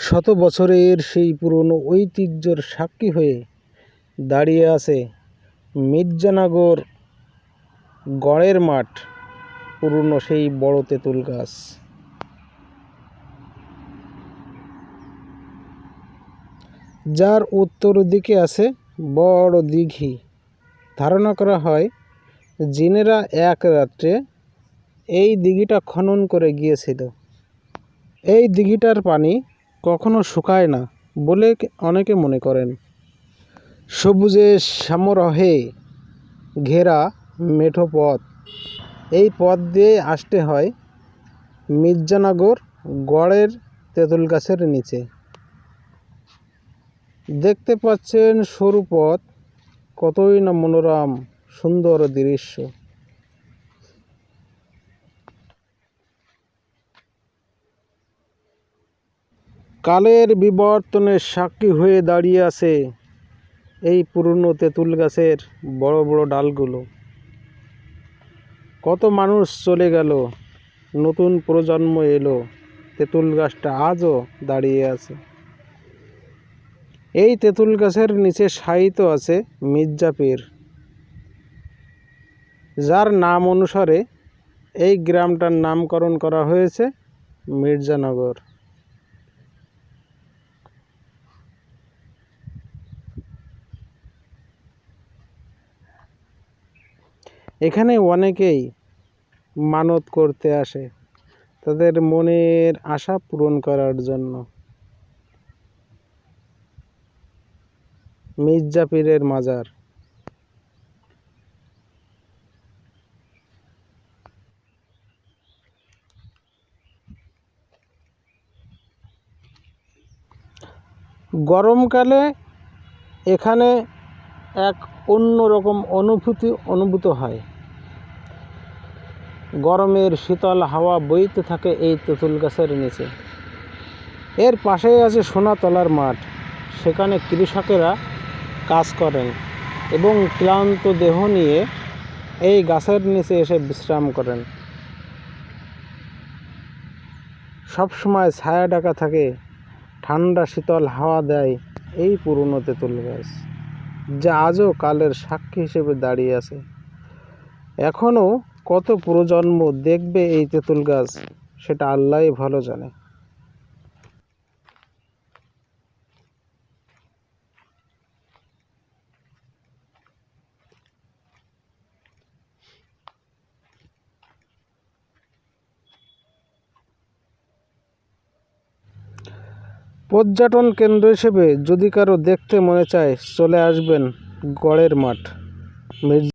শত বছরের সেই পুরনো ঐতিহ্যর সাক্ষী হয়ে দাঁড়িয়ে আছে মির্জানগর গড়ের মাঠ, পুরনো সেই বড় তেঁতুল গাছ। যার উত্তর দিকে আছে বড় দিঘি। ধারণা করা হয়, জিনেরা এক রাত্রে এই দিঘিটা খনন করে গিয়েছিল। এই দিঘিটার পানি কখনো শুকায় না বলে অনেকে মনে করেন। সবুজে শ্যামরহে ঘেরা মেঠো পথ। এই পথ দিয়ে আসতে হয় মির্জানগর গড়ের তেঁতুল গাছের নিচে। দেখতে পাচ্ছেন সরু পথ, কতই না মনোরম, সুন্দর দৃশ্য। কালের বিবর্তনের সাক্ষী হয়ে দাঁড়িয়ে আছে এই পুরনো তেঁতুল গাছের বড় বড় ডালগুলো। কত মানুষ চলে গেল, নতুন প্রজন্ম এলো, তেঁতুল গাছটা আজও দাঁড়িয়ে আছে। এই তেঁতুল গাছের নিচে শায়িত আছে মির্জাপীর যার নাম অনুসারে এই গ্রামটার নামকরণ করা হয়েছে মির্জানগর। এখানে অনেকেই মানত করতে আসে তাদের মনের আশা পূরণ করার জন্য। মির্জা পীরের মাজার। গরমকালে এখানে এক অন্যরকম অনুভূতি অনুভূত হয়। গরমের শীতল হাওয়া বইতে থাকে এই তেঁতুল গাছের নিচে। এর পাশেই আছে সোনাতলার মাঠ। সেখানে কৃষকেরা কাজ করেন এবং ক্লান্ত দেহ নিয়ে এই গাছের নিচে এসে বিশ্রাম করেন। সবসময় ছায়া ডাকা থাকে, ঠান্ডা শীতল হাওয়া দেয় এই পুরনো তেঁতুল গাছ, যা আজও কালের সাক্ষী হিসেবে দাঁড়িয়ে আছে। এখনও কত প্রজন্ম দেখবে এই তেঁতুল গাছ, সেটা আল্লাহ ভালো জানে। পর্যটন কেন্দ্র হিসেবে যদি কারও দেখতে মনে চায়, চলে আসবেন গড়ের মাঠ। মির্জা